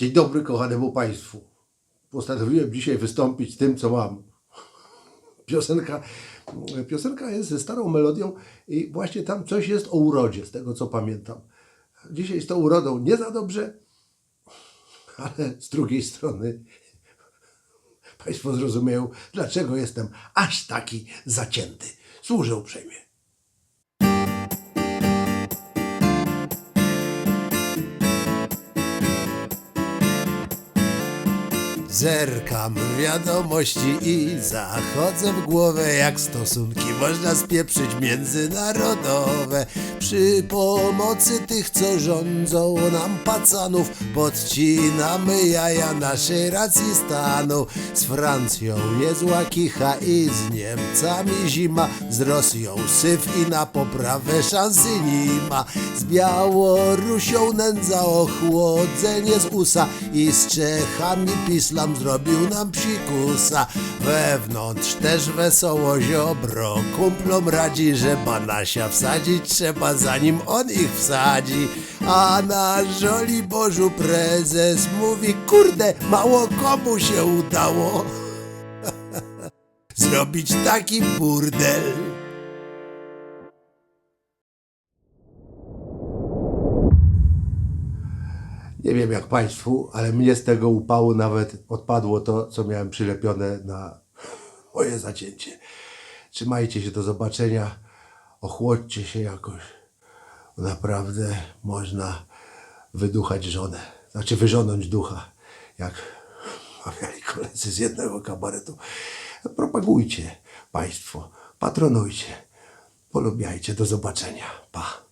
Dzień dobry kochanemu Państwu. Postanowiłem dzisiaj wystąpić tym, co mam. Piosenka, piosenka jest ze starą melodią i właśnie tam coś jest o urodzie, z tego co pamiętam. Dzisiaj z tą urodą nie za dobrze, ale z drugiej strony Państwo zrozumieją, dlaczego jestem aż taki zacięty. Służę uprzejmie. Zerkam wiadomości i zachodzę w głowę, jak stosunki można spieprzyć międzynarodowe. Przy pomocy tych, co rządzą nam pacanów, podcinamy jaja naszej racji stanu. Z Francją niezła kicha i z Niemcami zima, z Rosją syf i na poprawę szansy nie ma. Z Białorusią nędza ochłodzenie z USA i z Czechami pislam zrobił nam psikusa. Wewnątrz też wesoło ziobro, kumplom radzi, że banasia wsadzić trzeba zanim on ich wsadzi. A na żoli Bożu prezes mówi, kurde, mało komu się udało zrobić taki burdel. Nie wiem jak Państwu, ale mnie z tego upału nawet odpadło to, co miałem przylepione na moje zacięcie. Trzymajcie się, do zobaczenia. Ochłodźcie się jakoś. Naprawdę można wyduchać żonę. Znaczy wyżonąć ducha, jak mawiali koledzy z jednego kabaretu. Propagujcie Państwo, patronujcie, polubiajcie. Do zobaczenia. Pa.